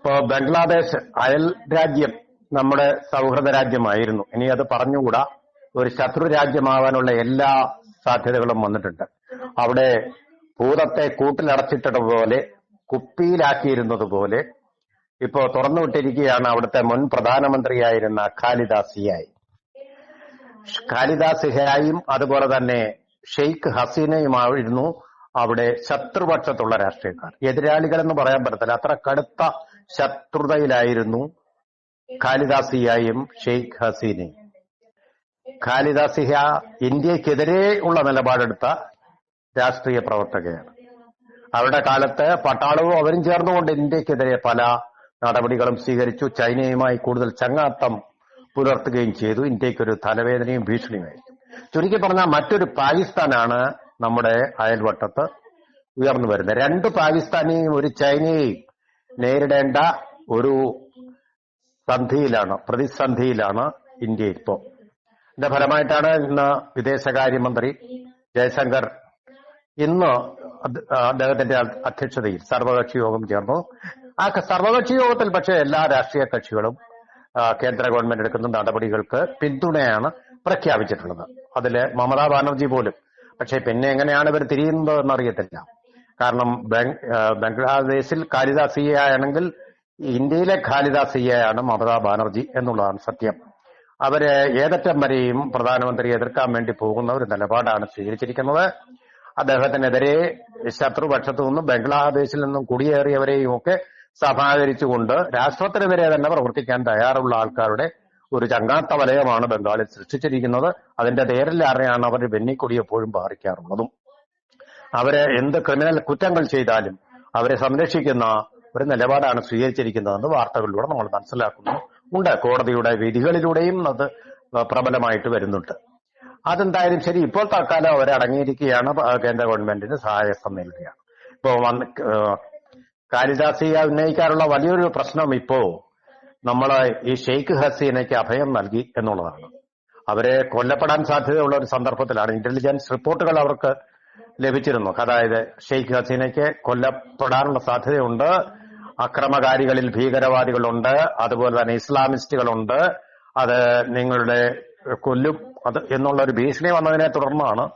ഇപ്പോ ബംഗ്ലാദേശ് അയൽ രാജ്യം നമ്മുടെ സൗഹൃദ രാജ്യമായിരുന്നു. ഇനി അത് പറഞ്ഞുകൂടാ. ഒരു ശത്രു രാജ്യമാവാനുള്ള എല്ലാ സാധ്യതകളും വന്നിട്ടുണ്ട്. അവിടെ ഭൂതത്തെ കൂട്ടിലടച്ചിട്ടതുപോലെ കുപ്പിയിലാക്കിയിരുന്നത് പോലെ ഇപ്പോ തുറന്നുവിട്ടിരിക്കുകയാണ് അവിടുത്തെ മുൻ പ്രധാനമന്ത്രിയായിരുന്ന ഖാലിദാസിയായി. ഖാലിദാസിഹായും അതുപോലെ തന്നെ ഷെയ്ഖ് ഹസീനയുമായിരുന്നു അവിടെ ശത്രുപക്ഷത്തുള്ള രാഷ്ട്രീയക്കാർ. എതിരാളികൾ എന്ന് പറയാൻ പറ്റത്തില്ല. അത്ര കടുത്ത ശത്രുതയിലായിരുന്നു ഖാലിദാസിയായും ഷെയ്ഖ് ഹസീനയും. ഖാലിദാസിഹ ഇന്ത്യക്കെതിരെ ഉള്ള നിലപാടെടുത്ത രാഷ്ട്രീയ പ്രവർത്തകയാണ്. അവരുടെ കാലത്ത് പട്ടാളവും അവരും ചേർന്നുകൊണ്ട് ഇന്ത്യക്കെതിരെ പല നടപടികളും സ്വീകരിച്ചു. ചൈനയുമായി കൂടുതൽ ചങ്ങാത്തം പുലർത്തുകയും ചെയ്തു. ഇന്ത്യക്കൊരു തലവേദനയും ഭീഷണിയുമായി ചുരുക്കി പറഞ്ഞാൽ മറ്റൊരു പാകിസ്ഥാനാണ് നമ്മുടെ അയൽവട്ടത്ത് ഉയർന്നു വരുന്നത്. രണ്ട് പാകിസ്ഥാനെയും ഒരു ചൈനയെയും നേരിടേണ്ട ഒരു സന്ധിയിലാണ് പ്രതിസന്ധിയിലാണ് ഇന്ത്യ ഇപ്പോൾ ഇതിന്റെ ഫലമായിട്ടാണ് ഇന്ന് വിദേശകാര്യമന്ത്രി ജയശങ്കർ ഇന്ന് അദ്ദേഹത്തിന്റെ അധ്യക്ഷതയിൽ സർവകക്ഷി യോഗം ചേർന്നു. ആ സർവകക്ഷി യോഗത്തിൽ പക്ഷേ എല്ലാ രാഷ്ട്രീയ കക്ഷികളും കേന്ദ്ര ഗവൺമെന്റ് എടുക്കുന്ന നടപടികൾക്ക് പിന്തുണയാണ് പ്രഖ്യാപിച്ചിട്ടുള്ളത്. അതിൽ മമതാ ബാനർജി പോലും. പക്ഷെ പിന്നെ എങ്ങനെയാണ് ഇവർ തിരിയുന്നത് എന്നറിയത്തില്ല കാരണം ബംഗ്ലാദേശിൽ കാലിദാസിയ ആണെങ്കിൽ ഇന്ത്യയിലെ ഖാലിദാസിയയാണ് മമതാ ബാനർജി എന്നുള്ളതാണ് സത്യം. അവർ ഏതറ്റം വരെയും പ്രധാനമന്ത്രിയെ എതിർക്കാൻ വേണ്ടി പോകുന്ന ഒരു നിലപാടാണ് സ്വീകരിച്ചിരിക്കുന്നത്. അദ്ദേഹത്തിനെതിരെ ശത്രുപക്ഷത്തു നിന്നും ബംഗ്ലാദേശിൽ നിന്നും കുടിയേറിയവരെയും ഒക്കെ സമാഹരിച്ചുകൊണ്ട് രാഷ്ട്രത്തിനെതിരെ തന്നെ പ്രവർത്തിക്കാൻ തയ്യാറുള്ള ആൾക്കാരുടെ ഒരു ചങ്ങാത്ത വലയമാണ് ബംഗാളിൽ സൃഷ്ടിച്ചിരിക്കുന്നത്. അതിന്റെ തേരിലാരെയാണ് അവർ വെന്നിക്കൊടി എപ്പോഴും പാറിക്കാറുള്ളതും. അവരെ എന്ത് ക്രിമിനൽ കുറ്റങ്ങൾ ചെയ്താലും അവരെ സംരക്ഷിക്കുന്ന ഒരു നിലപാടാണ് സ്വീകരിച്ചിരിക്കുന്നതെന്ന് വാർത്തകളിലൂടെ നമ്മൾ മനസ്സിലാക്കുന്നു. ഉണ്ട്. കോടതിയുടെ വിധികളിലൂടെയും അത് പ്രബലമായിട്ട് വരുന്നുണ്ട്. അതെന്തായാലും ശരി. ഇപ്പോൾ തൽക്കാലം അവരെ അടങ്ങിയിരിക്കുകയാണ് പ- കേന്ദ്ര ഗവൺമെന്റിന് സഹായ നൽകുകയാണ് ഇപ്പോ കാലിദാസിയ ഉന്നയിക്കാറുള്ള വലിയൊരു പ്രശ്നം ഇപ്പോ നമ്മൾ ഈ ഷെയ്ഖ് ഹസീനയ്ക്ക് അഭയം നൽകി എന്നുള്ളതാണ്. അവരെ കൊല്ലപ്പെടാൻ സാധ്യതയുള്ള ഒരു സന്ദർഭത്തിലാണ്. ഇന്റലിജൻസ് റിപ്പോർട്ടുകൾ അവർക്ക് ലഭിച്ചിരുന്നു. അതായത് ഷെയ്ഖ് ഹസീനയ്ക്ക് കൊല്ലപ്പെടാനുള്ള സാധ്യതയുണ്ട്. അക്രമകാരികളിൽ ഭീകരവാദികളുണ്ട്. അതുപോലെ തന്നെ ഇസ്ലാമിസ്റ്റുകളുണ്ട്. അത് നിങ്ങളുടെ കൊല്ലും അത് എന്നുള്ള ഒരു ഭീഷണി വന്നതിനെ തുടർന്നാണ്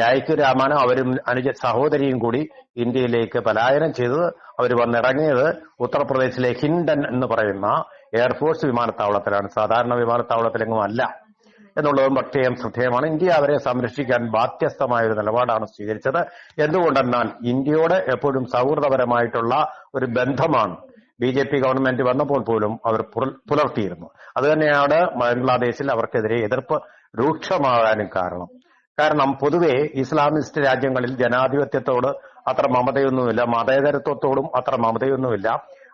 രായ്ക്ക് രാമാനും അവരും അനുജ സഹോദരിയും കൂടി ഇന്ത്യയിലേക്ക് പലായനം ചെയ്ത് അവർ വന്നിറങ്ങിയത് ഉത്തർപ്രദേശിലെ ഹിൻഡൻ എന്ന് പറയുന്ന എയർഫോഴ്സ് വിമാനത്താവളത്തിലാണ്. സാധാരണ വിമാനത്താവളത്തിലെങ്ങും അല്ല. എന്നുള്ളതും പ്രത്യേകം ശ്രദ്ധേയമാണ്. ഇന്ത്യ അവരെ സംരക്ഷിക്കാൻ ബാധ്യസ്ഥമായ ഒരു നിലപാടാണ് സ്വീകരിച്ചത്. എന്തുകൊണ്ടെന്നാൽ ഇന്ത്യയോട് എപ്പോഴും സൗഹൃദപരമായിട്ടുള്ള ഒരു ബന്ധമാണ് ബി ജെ പി ഗവൺമെന്റ് വന്നപ്പോൾ പോലും അവർ പുലർത്തിയിരുന്നു. അതുതന്നെയാണ് ബംഗ്ലാദേശിൽ അവർക്കെതിരെ എതിർപ്പ് രൂക്ഷമാകാനും കാരണം. കാരണം പൊതുവെ ഇസ്ലാമിസ്റ്റ് രാജ്യങ്ങളിൽ ജനാധിപത്യത്തോട് അത്ര മമതയൊന്നുമില്ല മതേതരത്വത്തോടും അത്ര മമതയൊന്നുമില്ല.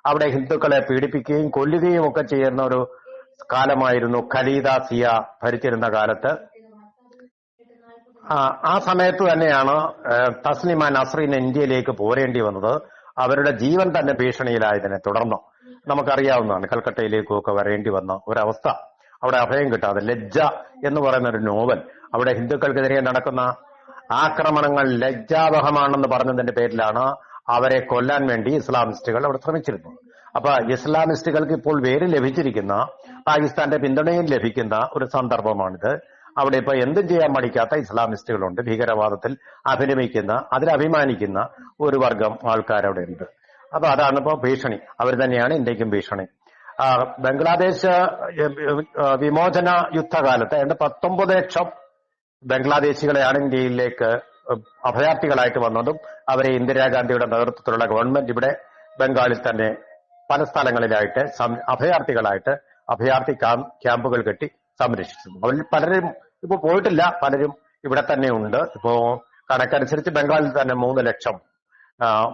അവിടെ ഹിന്ദുക്കളെ പീഡിപ്പിക്കുകയും കൊല്ലുകയും ഒക്കെ ചെയ്യുന്ന ഒരു കാലമായിരുന്നു ഖലീദ സിയ ഭരിച്ചിരുന്ന കാലത്ത്. ആ, സമയത്ത് തന്നെയാണ് തസ്ലിമ നസ്രീൻ ഇന്ത്യയിലേക്ക് പോരേണ്ടി വന്നത്. അവരുടെ ജീവൻ തന്നെ ഭീഷണിയിലായതിനെ തുടർന്ന് നമുക്കറിയാവുന്നതാണ് കൽക്കട്ടയിലേക്കും ഒക്കെ വരേണ്ടി വന്ന ഒരവസ്ഥ. അവിടെ അഭയം കിട്ടാതെ ലജ്ജ എന്ന് പറയുന്ന ഒരു നോവൽ. അവിടെ ഹിന്ദുക്കൾക്കെതിരെ നടക്കുന്ന ആക്രമണങ്ങൾ ലജ്ജാവഹമാണെന്ന് പറഞ്ഞതിന്റെ പേരിലാണ് അവരെ കൊല്ലാൻ വേണ്ടി ഇസ്ലാമിസ്റ്റുകൾ അവിടെ ശ്രമിച്ചിരുന്നത്. അപ്പൊ ഇസ്ലാമിസ്റ്റുകൾക്ക് ഇപ്പോൾ വേര് ലഭിച്ചിരിക്കുന്ന പാകിസ്ഥാന്റെ പിന്തുണയും ലഭിക്കുന്ന ഒരു സന്ദർഭമാണിത്. അവിടെ ഇപ്പൊ എന്തും ചെയ്യാൻ മടിക്കാത്ത ഇസ്ലാമിസ്റ്റുകളുണ്ട് ഭീകരവാദത്തിൽ അഭിനമിക്കുന്ന അതിൽ അഭിമാനിക്കുന്ന ഒരു വർഗം ആൾക്കാരവിടെ ഉണ്ട് അപ്പൊ അതാണ് ഇപ്പൊ ഭീഷണി. അവർ തന്നെയാണ് ഇന്ത്യക്കും ഭീഷണി. ബംഗ്ലാദേശ് വിമോചന യുദ്ധകാലത്ത് ഏതാണ്ട് പത്തൊമ്പത് ലക്ഷം ബംഗ്ലാദേശികളെയാണ് ഇന്ത്യയിലേക്ക് അഭയാർത്ഥികളായിട്ട് വന്നതും അവരെ ഇന്ദിരാഗാന്ധിയുടെ നേതൃത്വത്തിലുള്ള ഗവൺമെന്റ് ഇവിടെ ബംഗാളിൽ തന്നെ പല സ്ഥലങ്ങളിലായിട്ട് അഭയാർത്ഥികളായിട്ട് അഭയാർത്ഥി ക്യാം- ക്യാമ്പുകൾ കെട്ടി സംരക്ഷിച്ചിരുന്നു അവരിൽ പലരും ഇപ്പൊ പോയിട്ടില്ല പലരും ഇവിടെ തന്നെ ഉണ്ട്. ഇപ്പോ കണക്കനുസരിച്ച് ബംഗാളിൽ തന്നെ മൂന്ന് ലക്ഷം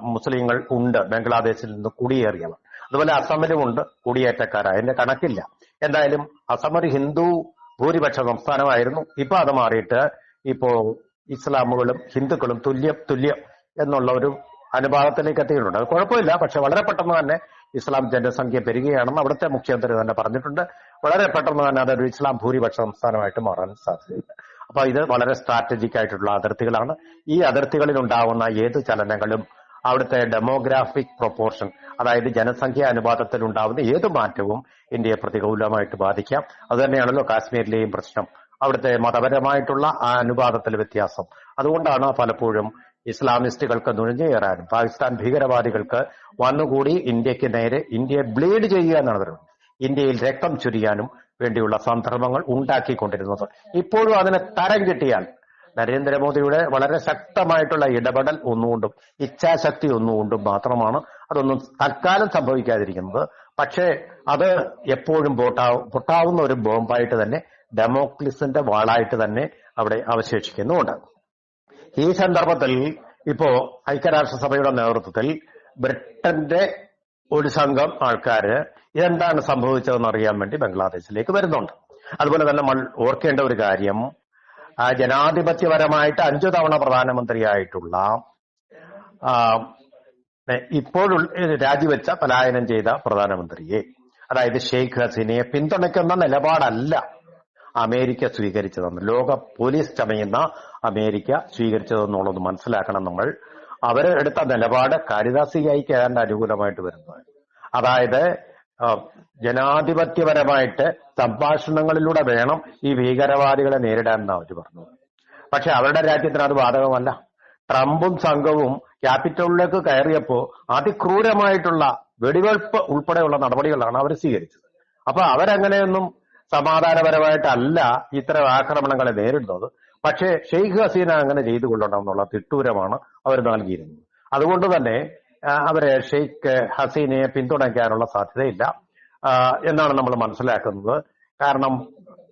മുസ്ലിങ്ങൾ ഉണ്ട് ബംഗ്ലാദേശിൽ നിന്ന് കുടിയേറിയവർ. അതുപോലെ അസമിലും ഉണ്ട് കുടിയേറ്റക്കാരായ അതിന്റെ കണക്കില്ല. എന്തായാലും അസം ഒരു ഹിന്ദു ഭൂരിപക്ഷ സംസ്ഥാനമായിരുന്നു. ഇപ്പൊ അത് മാറിയിട്ട് ഇപ്പോ ഇസ്ലാമുകളും ഹിന്ദുക്കളും തുല്യം തുല്യം എന്നുള്ള ഒരു അനുപാതത്തിലേക്ക് എത്തിയിട്ടുണ്ട്. അത് കുഴപ്പമില്ല. പക്ഷെ വളരെ പെട്ടെന്ന് തന്നെ ഇസ്ലാം ജനസംഖ്യ പെരുകയാണെന്ന് അവിടുത്തെ മുഖ്യമന്ത്രി തന്നെ പറഞ്ഞിട്ടുണ്ട്. വളരെ പെട്ടെന്ന് തന്നെ അതൊരു ഇസ്ലാം ഭൂരിപക്ഷ സംസ്ഥാനമായിട്ട് മാറാൻ സാധ്യതയുണ്ട് അപ്പൊ ഇത് വളരെ സ്ട്രാറ്റജിക് ആയിട്ടുള്ള അതിർത്തികളാണ്. ഈ അതിർത്തികളിൽ ഉണ്ടാകുന്ന ഏത് ചലനങ്ങളും അവിടുത്തെ ഡെമോഗ്രാഫിക് പ്രൊപ്പോർഷൻ അതായത് ജനസംഖ്യ അനുപാതത്തിൽ ഉണ്ടാവുന്ന ഏത് മാറ്റവും ഇന്ത്യയെ പ്രതികൂലമായിട്ട് ബാധിക്കാം. അതുതന്നെയാണല്ലോ കാശ്മീരിലെയും പ്രശ്നം. അവിടുത്തെ മതപരമായിട്ടുള്ള ആ അനുപാതത്തിൽ വ്യത്യാസം. അതുകൊണ്ടാണ് പലപ്പോഴും ഇസ്ലാമിസ്റ്റുകൾക്ക് നുഴഞ്ഞു കയറാനും പാകിസ്ഥാൻ ഭീകരവാദികൾക്ക് വന്നുകൂടി ഇന്ത്യയ്ക്ക് നേരെ ഇന്ത്യയെ ബ്ലീഡ് ചെയ്യുക എന്നാണ് പറയുന്നത് ഇന്ത്യയിൽ രക്തം ചുരിയാനും വേണ്ടിയുള്ള സന്ദർഭങ്ങൾ ഉണ്ടാക്കിക്കൊണ്ടിരുന്നത്. ഇപ്പോഴും അതിന് തരം കിട്ടിയാൽ നരേന്ദ്രമോദിയുടെ വളരെ ശക്തമായിട്ടുള്ള ഇടപെടൽ ഒന്നുകൊണ്ടും ഇച്ഛാശക്തി ഒന്നുകൊണ്ടും മാത്രമാണ് അതൊന്നും തൽക്കാലം സംഭവിക്കാതിരിക്കുന്നത്. പക്ഷേ അത് എപ്പോഴും പൊട്ടാവും പൊട്ടാവുന്ന ഒരു ബോംബായിട്ട് തന്നെ ഡെമോക്ലിസിന്റെ വാളായിട്ട് തന്നെ അവിടെ അവശേഷിക്കുന്നുമുണ്ട് ഈ സന്ദർഭത്തിൽ ഇപ്പോ ഐക്യരാഷ്ട്രസഭയുടെ നേതൃത്വത്തിൽ ബ്രിട്ടന്റെ ഒരു സംഘം ആൾക്കാര് എന്താണ് സംഭവിച്ചതെന്ന് അറിയാൻ വേണ്ടി ബംഗ്ലാദേശിലേക്ക് വരുന്നുണ്ട്. അതുപോലെ തന്നെ നമ്മൾ ഓർക്കേണ്ട ഒരു കാര്യം ആ ജനാധിപത്യപരമായിട്ട് അഞ്ചു തവണ പ്രധാനമന്ത്രിയായിട്ടുള്ള ഇപ്പോഴുള്ള രാജിവെച്ച പലായനം ചെയ്ത പ്രധാനമന്ത്രിയെ അതായത് ഷെയ്ഖ് ഹസീനയെ പിന്തുണയ്ക്കുന്ന നിലപാടല്ല അമേരിക്ക സ്വീകരിച്ചതെന്ന് ലോക പോലീസ് ചമയുന്ന അമേരിക്ക സ്വീകരിച്ചതെന്നുള്ളത് മനസ്സിലാക്കണം നമ്മൾ. അവരെടുത്ത നിലപാട് കാരിദാസികയ്ക്ക് ഏതാണ്ട് അനുകൂലമായിട്ട് വരുന്നത് അതായത് ജനാധിപത്യപരമായിട്ട് സംഭാഷണങ്ങളിലൂടെ വേണം ഈ ഭീകരവാദികളെ നേരിടാൻ എന്നാണ് അവർ പറഞ്ഞത്. പക്ഷെ അവരുടെ രാജ്യത്തിന് അത് ബാധകമല്ല. ട്രംപും സംഘവും ക്യാപിറ്റലിലേക്ക് കയറിയപ്പോ അതിക്രൂരമായിട്ടുള്ള വെടിവെപ്പ് ഉൾപ്പെടെയുള്ള നടപടികളാണ് അവർ സ്വീകരിച്ചത്. അപ്പൊ അവരങ്ങനെയൊന്നും സമാധാനപരമായിട്ടല്ല ഇത്തരം ആക്രമണങ്ങളെ നേരിടുന്നത്. പക്ഷേ ഷെയ്ഖ് ഹസീന അങ്ങനെ ചെയ്തു കൊള്ളണം എന്നുള്ള തിട്ടൂരമാണ് അവർ നൽകിയിരുന്നത്. അതുകൊണ്ട് തന്നെ അവരെ ഷെയ്ഖ് ഹസീനയെ പിന്തുണയ്ക്കാനുള്ള സാധ്യതയില്ല. എന്നാണ് നമ്മൾ മനസ്സിലാക്കുന്നത്. കാരണം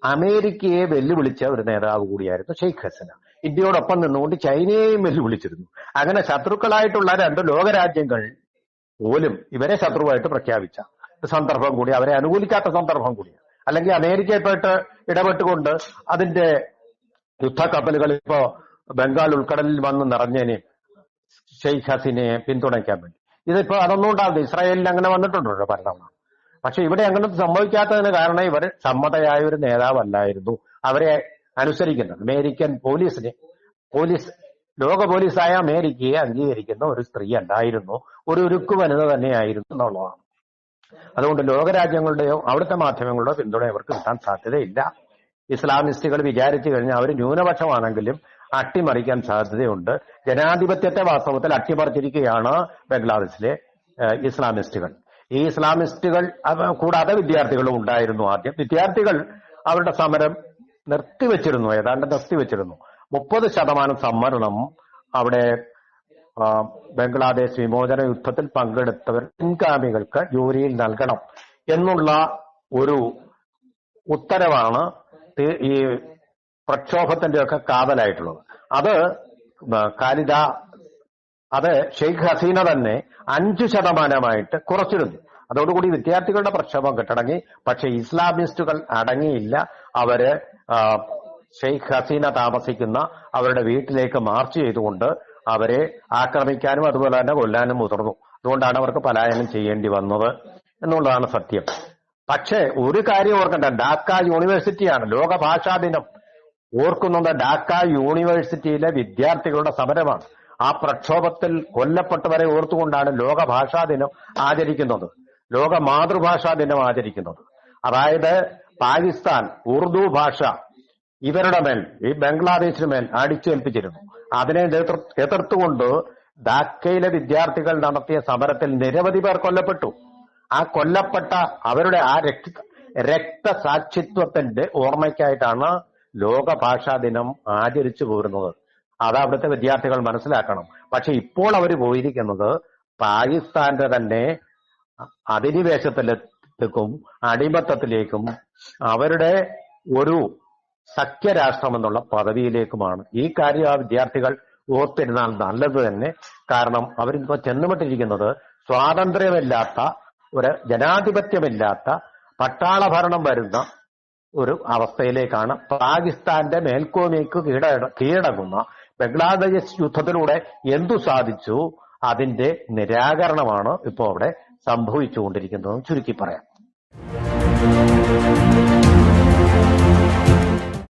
അമേരിക്കയെ വെല്ലുവിളിച്ച ഒരു നേതാവ് കൂടിയായിരുന്നു ഷെയ്ഖ് ഹസീന. ഇന്ത്യയോടൊപ്പം നിന്നുകൊണ്ട് ചൈനയെയും വെല്ലുവിളിച്ചിരുന്നു. അങ്ങനെ ശത്രുക്കളായിട്ടുള്ള രണ്ട് ലോകരാജ്യങ്ങൾ പോലും ഇവരെ ശത്രുവായിട്ട് പ്രഖ്യാപിച്ച സന്ദർഭം കൂടി അവരെ അനുകൂലിക്കാത്ത സന്ദർഭം കൂടിയാണ്. അല്ലെങ്കിൽ അമേരിക്കയായിട്ട് ഇടപെട്ടുകൊണ്ട് അതിന്റെ യുദ്ധക്കപ്പലുകൾ ഇപ്പോ ബംഗാൾ ഉൾക്കടലിൽ വന്ന് നിറഞ്ഞേനെ ഷെയ്ഖ് ഹസീനയെ പിന്തുണയ്ക്കാൻ വേണ്ടി. ഇതിപ്പോ അതൊന്നും ഉണ്ടാവില്ല ഇസ്രായേലിൽ അങ്ങനെ വന്നിട്ടുണ്ടല്ലോ പലതവണ പക്ഷെ ഇവിടെ അങ്ങനെ സംഭവിക്കാത്തതിന് കാരണം ഇവർ സമ്മതയായ ഒരു നേതാവല്ലായിരുന്നു. അവരെ അനുസരിക്കുന്നത്. അമേരിക്കൻ പോലീസിനെ പോലീസ് ലോക പോലീസായ അമേരിക്കയെ അംഗീകരിക്കുന്ന ഒരു സ്ത്രീ അല്ലായിരുന്നു. ഒരു ഉരുക്കു വനിത തന്നെയായിരുന്നു എന്നുള്ളതാണ്. അതുകൊണ്ട് ലോകരാജ്യങ്ങളുടെയോ അവിടുത്തെ മാധ്യമങ്ങളുടെയോ പിന്തുണ ഇവർക്ക് കിട്ടാൻ സാധ്യതയില്ല. ഇസ്ലാമിസ്റ്റുകൾ വിചാരിച്ചു കഴിഞ്ഞാൽ അവർ ന്യൂനപക്ഷമാണെങ്കിലും അട്ടിമറിക്കാൻ സാധ്യതയുണ്ട്. ജനാധിപത്യത്തെ വാസ്തവത്തിൽ അട്ടിമറിച്ചിരിക്കുകയാണ് ബംഗ്ലാദേശിലെ ഇസ്ലാമിസ്റ്റുകൾ. ഈ ഇസ്ലാമിസ്റ്റുകൾ കൂടാതെ വിദ്യാർത്ഥികളും ഉണ്ടായിരുന്നു ആദ്യം. വിദ്യാർത്ഥികൾ അവരുടെ സമരം നിർത്തിവെച്ചിരുന്നു ഏതാണ്ട് നിർത്തിവെച്ചിരുന്നു. മുപ്പത് ശതമാനം സംവരണം അവിടെ ബംഗ്ലാദേശ് വിമോചന യുദ്ധത്തിൽ പങ്കെടുത്തവർ പിൻഗാമികൾക്ക് ജോലിയിൽ നൽകണം എന്നുള്ള ഒരു ഉത്തരവാണ് ഈ പ്രക്ഷോഭത്തിന്റെ ഒക്കെ കാതലായിട്ടുള്ളത്. അത് കാലിദ അത് ഷെയ്ഖ് ഹസീന തന്നെ അഞ്ചു ശതമാനമായിട്ട് കുറച്ചിരുന്നു അതോടുകൂടി വിദ്യാർത്ഥികളുടെ പ്രക്ഷോഭം കെട്ടടങ്ങി. പക്ഷെ ഇസ്ലാമിസ്റ്റുകൾ അടങ്ങിയില്ല. അവർ ഷെയ്ഖ് ഹസീന താമസിക്കുന്ന അവരുടെ വീട്ടിലേക്ക് മാർച്ച് ചെയ്തുകൊണ്ട് അവരെ ആക്രമിക്കാനും അതുപോലെ തന്നെ കൊല്ലാനും മുതിർന്നു. അതുകൊണ്ടാണ് അവർക്ക് പലായനം ചെയ്യേണ്ടി വന്നത് എന്നുള്ളതാണ് സത്യം. പക്ഷേ ഒരു കാര്യം ഓർക്കണ്ട. ഡാക്ക യൂണിവേഴ്സിറ്റിയാണ്. ലോക ഭാഷാ ദിനം. ഓർക്കുന്നത് ഡാക്ക യൂണിവേഴ്സിറ്റിയിലെ വിദ്യാർത്ഥികളുടെ സമരമാണ്. ആ പ്രക്ഷോഭത്തിൽ കൊല്ലപ്പെട്ടവരെ ഓർത്തുകൊണ്ടാണ് ലോക ഭാഷാ ദിനം ആചരിക്കുന്നത്. ലോക മാതൃഭാഷാ ദിനം ആചരിക്കുന്നത്. അതായത് പാകിസ്ഥാൻ ഉറുദു ഭാഷ ഇവരുടെ മേൽ ഈ ബംഗ്ലാദേശിന് മേൽ അടിച്ചേൽപ്പിച്ചിരുന്നു. അതിനെ എതിർ- എതിർത്തുകൊണ്ട് ധാക്കയിലെ വിദ്യാർത്ഥികൾ നടത്തിയ സമരത്തിൽ നിരവധി പേർ കൊല്ലപ്പെട്ടു. ആ കൊല്ലപ്പെട്ട അവരുടെ ആ രക്ത രക്തസാക്ഷിത്വത്തിന്റെ ഓർമ്മയ്ക്കായിട്ടാണ് ലോക ഭാഷാ ദിനം ആചരിച്ചു പോരുന്നത്. അത് അവിടുത്തെ വിദ്യാർത്ഥികൾ മനസ്സിലാക്കണം. പക്ഷെ ഇപ്പോൾ അവർ പോയിരിക്കുന്നത് പാകിസ്ഥാന്റെ തന്നെ അധിനിവേശത്തിലേക്കും അടിമത്തത്തിലേക്കും അവരുടെ ഒരു സഖ്യരാഷ്ട്രം എന്നുള്ള പദവിയിലേക്കുമാണ്. ഈ കാര്യം ആ വിദ്യാർത്ഥികൾ ഓർത്തിരുന്നാൽ നല്ലത് തന്നെ. കാരണം അവരിപ്പോ ചെന്നുപെട്ടിരിക്കുന്നത് സ്വാതന്ത്ര്യമില്ലാത്ത ഒരു ജനാധിപത്യമില്ലാത്ത പട്ടാള ഭരണം വരുന്ന ഒരു അവസ്ഥയിലേക്കാണ് പാകിസ്ഥാന്റെ മേൽക്കോമയ്ക്ക് കീഴ കീഴടങ്ങുന്ന ബംഗ്ലാദേശ് യുദ്ധത്തിലൂടെ എന്തു സാധിച്ചു അതിന്റെ നിരാകരണമാണ് ഇപ്പോൾ അവിടെ സംഭവിച്ചുകൊണ്ടിരിക്കുന്നതെന്ന് ചുരുക്കി പറയാം.